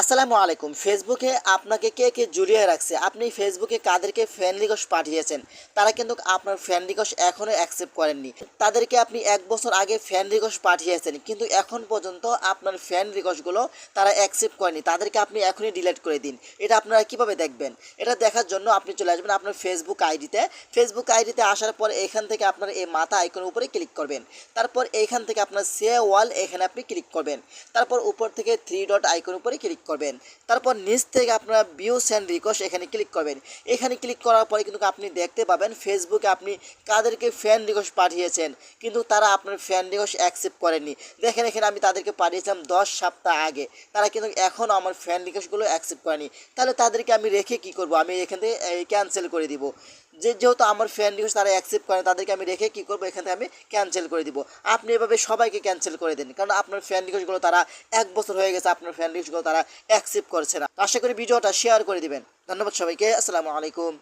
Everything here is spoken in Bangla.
আসসালামু আলাইকুম। ফেসবুকে আপনাকে কে কে জড়িয়ে রাখছে? আপনি ফেসবুকে কাদেরকে ফ্রেন্ড রিকোয়েস্ট পাঠিয়েছেন। তারা কিন্তু আপনার ফ্রেন্ড রিকোয়েস্ট এখনও অ্যাকসেপ্ট করেননি। তাদেরকে আপনি এক বছর আগে ফ্রেন্ড রিকোয়েস্ট পাঠিয়েছেন, কিন্তু এখন পর্যন্ত আপনার ফ্রেন্ড রিকোয়েস্টগুলো তারা অ্যাকসেপ্ট করেনি। তাদেরকে আপনি এখনই ডিলিট করে দিন। এটা আপনারা কীভাবে দেখবেন? এটা দেখার জন্য আপনি চলে আসবেন আপনার ফেসবুক আইডিতে। ফেসবুক আইডিতে আসার পর এখান থেকে আপনার এই মাথা আইকনের উপরে ক্লিক করবেন। তারপর এইখান থেকে আপনার সে ওয়াল এখানে আপনি ক্লিক করবেন। তারপর উপর থেকে থ্রি ডট আইকন উপরে ক্লিক করবেন। তারপর নিচ থেকে আপনারা ভিউ সেন্ড রিকোয়েস্ট এখানে ক্লিক করবেন। এখানে ক্লিক করার পরে কিন্তু আপনি দেখতে পাবেন ফেসবুকে আপনি কাদেরকে ফ্রেন্ড রিকোয়েস্ট পাঠিয়েছেন, কিন্তু তারা আপনার ফ্রেন্ড রিকোয়েস্ট অ্যাকসেপ্ট করেননি দেখেন এখানে আমি তাদেরকে পাঠিয়েছিলাম দশ সপ্তাহ আগে, তারা কিন্তু এখনও আমার ফ্রেন্ড রিকোয়েস্টগুলো অ্যাকসেপ্ট করেনি। তাহলে তাদেরকে আমি রেখে কি করব? আমি এখান থেকে ক্যান্সেল করে দিব। যে যেহেতু আমার ফ্রেন্ড নিউজ তারা অ্যাকসেপ্ট করে তাদেরকে আমি রেখে কী করব? এখান থেকে আমি ক্যান্সেল করে দিব। আপনি এভাবে সবাইকে ক্যান্সেল করে দিন, কারণ আপনার ফ্যান রিকোয়েস্টগুলো তারা এক বছর হয়ে গেছে, আপনার ফ্যান রিকোয়েস্টগুলো তারা অ্যাকসেপ্ট করছে না। আশা করি ভিডিওটা শেয়ার করে দিবেন। ধন্যবাদ সবাইকে, আসসালামু আলাইকুম।